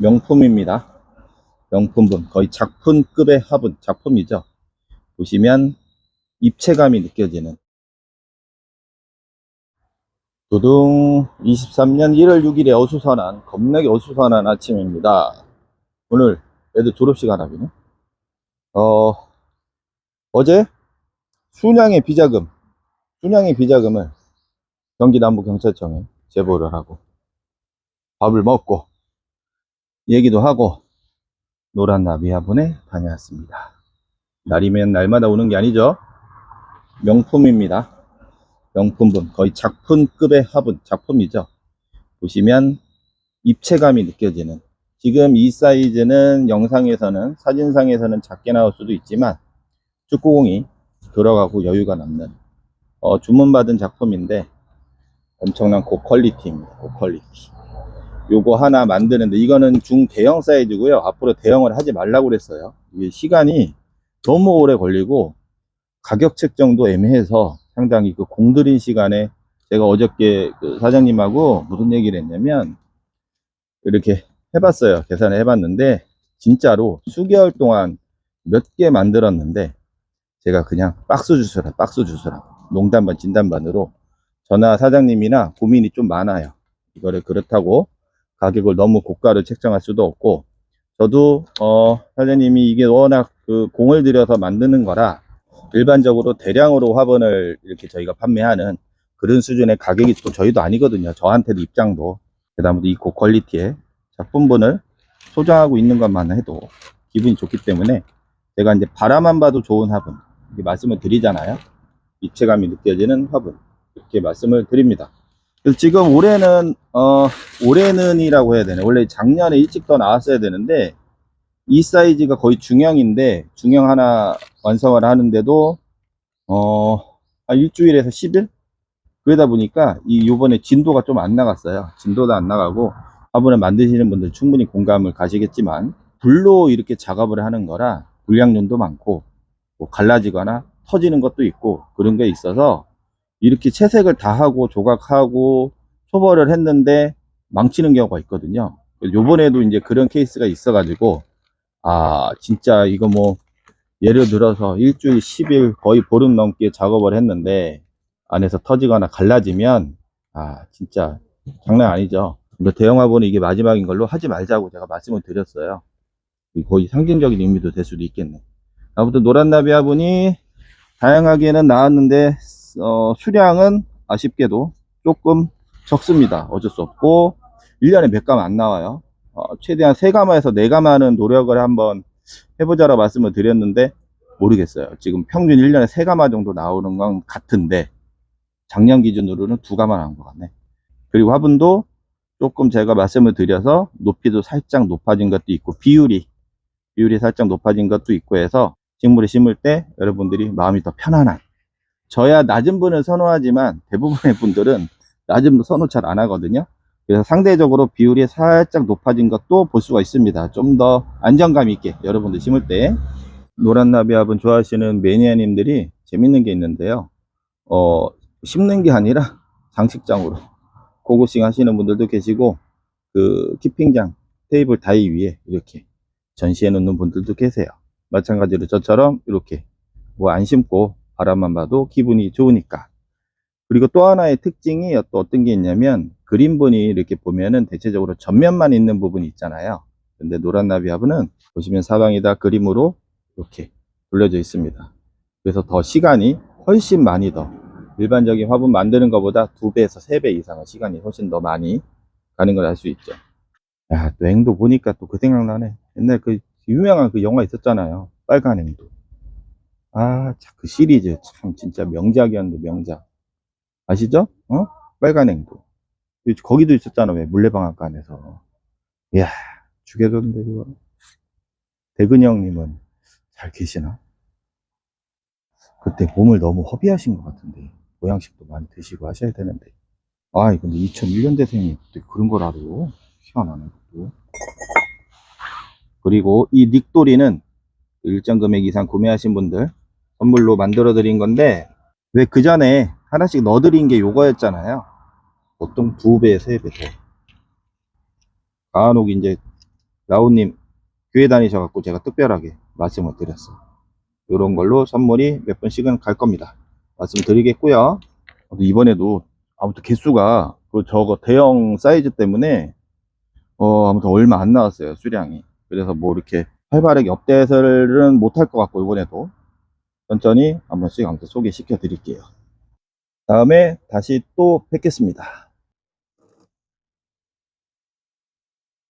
명품입니다. 명품분 거의 작품급의 화분 작품이죠. 보시면 입체감이 느껴지는 도둥 23년 1월 6일에 어수선한 겁나게 어수선한 아침입니다. 오늘 애들 졸업식 하나비네. 어 어제 순양의 비자금 순양의 비자금을 경기 남부경찰청에 제보를 하고 밥을 먹고 얘기도 하고 노란 나비 화분에 다녀왔습니다. 날이면 날마다 오는 게 아니죠. 명품입니다. 명품분 거의 작품급의 화분 작품이죠. 보시면 입체감이 느껴지는 지금 이 사이즈는 영상에서는 사진상에서는 작게 나올 수도 있지만 축구공이 들어가고 여유가 남는 어, 주문받은 작품인데 엄청난 고퀄리티입니다. 고퀄리티. 요거 하나 만드는데 이거는 중대형 사이즈고요. 앞으로 대형을 하지 말라고 그랬어요. 이게 시간이 너무 오래 걸리고 가격 책정도 애매해서 상당히 그 공들인 시간에 제가 어저께 그 사장님하고 무슨 얘기를 했냐면 이렇게 해봤어요. 계산을 해봤는데 진짜로 수개월 동안 몇 개 만들었는데 제가 그냥 박스 주스라 박스 주스라 농담 반 진담 반으로 전화 사장님이나 고민이 좀 많아요. 이거를 그렇다고 가격을 너무 고가로 책정할 수도 없고 저도 어 사장님이 이게 워낙 그 공을 들여서 만드는 거라 일반적으로 대량으로 화분을 이렇게 저희가 판매하는 그런 수준의 가격이 또 저희도 아니거든요. 저한테도 입장도 그다음에 이 고퀄리티의 작품분을 소장하고 있는 것만 해도 기분이 좋기 때문에 제가 이제 바라만 봐도 좋은 화분 이렇게 말씀을 드리잖아요. 입체감이 느껴지는 화분 이렇게 말씀을 드립니다. 지금 올해는 어 올해는이라고 해야 되네. 원래 작년에 일찍 더 나왔어야 되는데 이 사이즈가 거의 중형인데 중형 하나 완성을 하는데도 어, 한 일주일에서 10일? 그러다 보니까 이 요번에 진도가 좀 안 나갔어요. 진도도 안 나가고 화분을 만드시는 분들 충분히 공감을 가시겠지만 불로 이렇게 작업을 하는 거라 불량률도 많고 뭐 갈라지거나 터지는 것도 있고 그런 게 있어서 이렇게 채색을 다 하고 조각하고 초벌을 했는데 망치는 경우가 있거든요. 요번에도 이제 그런 케이스가 있어가지고 아, 진짜 이거 뭐, 예를 들어서 일주일 10일 거의 보름 넘게 작업을 했는데, 안에서 터지거나 갈라지면, 아, 진짜 장난 아니죠. 대형 화분은 이게 마지막인 걸로 하지 말자고 제가 말씀을 드렸어요. 거의 상징적인 의미도 될 수도 있겠네. 아무튼 노란 나비 화분이 다양하게는 나왔는데, 어, 수량은 아쉽게도 조금 적습니다. 어쩔 수 없고, 1년에 몇 가마 안 나와요. 어, 최대한 세 가마에서 네 가마는 노력을 한번 해보자라 말씀을 드렸는데 모르겠어요. 지금 평균 1년에 세 가마 정도 나오는 건 같은데 작년 기준으로는 두 가마 나온 것 같네. 그리고 화분도 조금 제가 말씀을 드려서 높이도 살짝 높아진 것도 있고 비율이 비율이 살짝 높아진 것도 있고 해서 식물을 심을 때 여러분들이 마음이 더 편안한 저야 낮은 분을 선호하지만 대부분의 분들은 낮은 분 선호 잘 안 하거든요. 그래서 상대적으로 비율이 살짝 높아진 것도 볼 수가 있습니다. 좀 더 안정감 있게 여러분들 심을 때 노란 나비합은 좋아하시는 매니아님들이 재밌는 게 있는데요. 어, 심는 게 아니라 장식장으로 고고싱 하시는 분들도 계시고 그 키핑장 테이블 다이 위에 이렇게 전시해 놓는 분들도 계세요. 마찬가지로 저처럼 이렇게 뭐 안 심고 바람만 봐도 기분이 좋으니까 그리고 또 하나의 특징이 또 어떤 게 있냐면 그린본이 이렇게 보면은 대체적으로 전면만 있는 부분이 있잖아요. 근데 노란 나비 화분은 보시면 사방이 다 그림으로 이렇게 돌려져 있습니다. 그래서 더 시간이 훨씬 많이 더 일반적인 화분 만드는 것보다 두 배에서 세 배 이상의 시간이 훨씬 더 많이 가는 걸 알 수 있죠. 야, 또 행도 보니까 또 그 생각나네. 옛날 그 유명한 그 영화 있었잖아요. 빨간 행도. 아, 참, 그 시리즈 참 진짜 명작이었는데 명작. 아시죠? 어? 빨간 행도. 거기도 있었잖아, 왜? 물레방앗간에서. 이야, 죽여줬는데, 그거. 대근이 형님은 잘 계시나? 그때 몸을 너무 허비하신 것 같은데, 보양식도 많이 드시고 하셔야 되는데. 아, 근데 2001년 대생이 그런 걸 알아. 희한하네, 또. 그리고 이 닉돌이는 일정 금액 이상 구매하신 분들 선물로 만들어 드린 건데, 왜 그 전에 하나씩 넣어 드린 게 요거였잖아요. 보통 두 배, 세 배 더. 간혹 이제 라우님 교회 다니셔 갖고 제가 특별하게 말씀을 드렸어요. 이런 걸로 선물이 몇 번씩은 갈 겁니다. 말씀드리겠고요. 이번에도 아무튼 개수가 그 저거 대형 사이즈 때문에 어 아무튼 얼마 안 나왔어요 수량이. 그래서 뭐 이렇게 활발하게 업데이트는 못할 것 같고 이번에도 천천히 한 번씩 아무튼 소개시켜 드릴게요. 다음에 다시 또 뵙겠습니다.